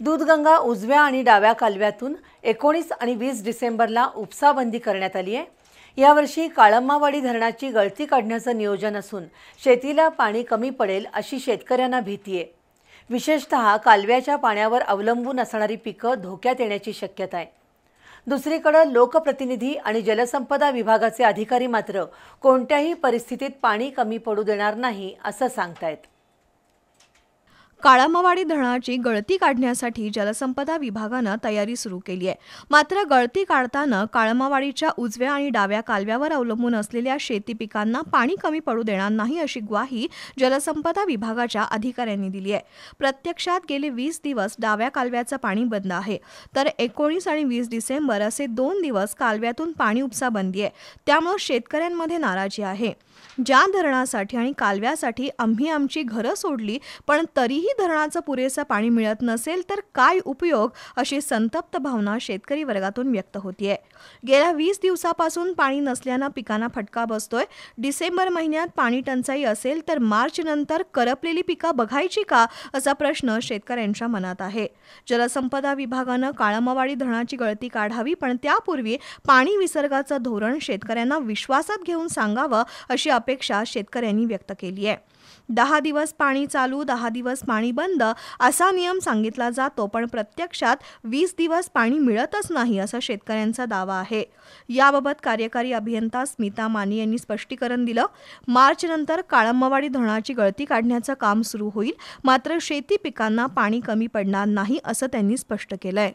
दूधगंगा उजव्या आणि डाव्या कालव्यातून एकोणीस आणि वीस डिसेंबरला उपसाबंदी करण्यात आली आहे. यावर्षी काळम्मावाडी धरणाची गळती काढण्याचं नियोजन असून शेतीला पाणी कमी पडेल अशी शेतकऱ्यांना भीती आहे. विशेषतः कालव्याच्या पाण्यावर अवलंबून असणारी पिकं धोक्यात येण्याची शक्यता आहे. दुसरीकडे लोकप्रतिनिधी आणि जलसंपदा विभागाचे अधिकारी मात्र कोणत्याही परिस्थितीत पाणी कमी पडू देणार नाही असं सांगतायत. काळामावाडी धरणाची गळती काढण्यासाठी जलसंपदा विभागानं तयारी सुरू केली आहे. मात्र गळती काढताना काळमावाडीच्या उजव्या आणि डाव्या कालव्यावर अवलंबून असलेल्या शेती पिकांना पाणी कमी पडू देणार नाही अशी ग्वाही जलसंपदा विभागाच्या अधिकाऱ्यांनी दिली आहे. प्रत्यक्षात गेले वीस दिवस डाव्या कालव्याचं पाणी बंद आहे. तर एकोणीस आणि वीस डिसेंबर असे दोन दिवस कालव्यातून पाणी उपसा बंदी आहे. त्यामुळे शेतकऱ्यांमध्ये नाराजी आहे. ज्या धरणासाठी आणि कालव्यासाठी आम्ही आमची घरं सोडली पण तरीही तरीही धरणाचं पुरेसं पाणी मिळत नसेल तर काय उपयोग अशी संतप्त भावना शेतकरी वर्गातून व्यक्त होतीये. गेल्या वीस दिवसापासून पाणी नसल्यानं पिकांना फटका बसतोय. डिसेंबर महिन्यात पाणी टंचाई असेल तर मार्च नंतर करपलेली पिकं बघायची का असा प्रश्न शेतकऱ्यांच्या मनात आहे. जलसंपदा विभागानं काळमवाडी धरणाची गळती काढावी पण त्यापूर्वी पाणी विसर्गाचं धोरण शेतकऱ्यांना विश्वासात घेऊन सांगावं अशी अपेक्षा शेतकऱ्यांनी व्यक्त केली आहे दहा दिवस पाणी चालू दहा दिवस पाणी बंद असा नियम सांगितला जातो पण प्रत्यक्षात वीस दिवस पाणी मिळतच नाही असा शेतकऱ्यांचा दावा आहे. याबाबत कार्यकारी अभियंता स्मिता माने यांनी स्पष्टीकरण दिलं. मार्च नंतर काळंबवाडी धरणाची गळती काढण्याचं काम सुरू होईल मात्र शेती पिकांना पाणी कमी पडणार नाही असं त्यांनी स्पष्ट केलंय.